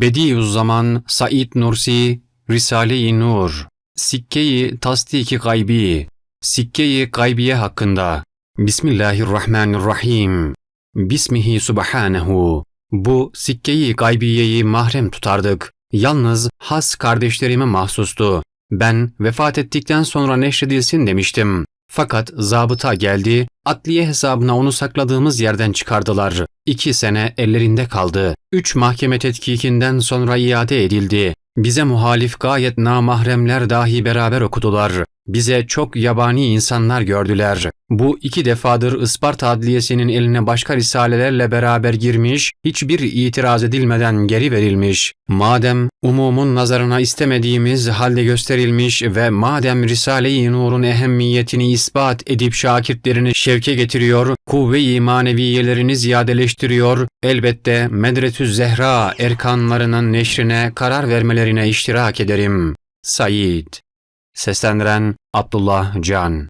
Bediüzzaman Said Nursi Risale-i Nur Sikke-i Tasdik-i Gaybi Sikke-i Gaybiye hakkında Bismillahirrahmanirrahim Bismihi Subhanehu Bu Sikke-i Gaybiye'yi mahrem tutardık. Yalnız has kardeşlerime mahsustu. Ben vefat ettikten sonra neşredilsin demiştim. Fakat zabıta geldi, adliye hesabına onu sakladığımız yerden çıkardılar. İki sene ellerinde kaldı. Üç mahkeme tetkikinden sonra iade edildi. Bize muhalif gayet namahremler dahi beraber okudular. Bize çok yabani insanlar gördüler. Bu iki defadır Isparta Adliyesi'nin eline başka risalelerle beraber girmiş, hiçbir itiraz edilmeden geri verilmiş. Madem umumun nazarına istemediğimiz halde gösterilmiş ve madem Risale-i Nur'un ehemmiyetini ispat edip şakirtlerini şevke getiriyor, kuvve-i maneviyelerini ziyadeleştiriyor, elbette Medretü Zehra erkanlarının neşrine karar vermelerine iştirak ederim. Said Seslendiren Abdullah Can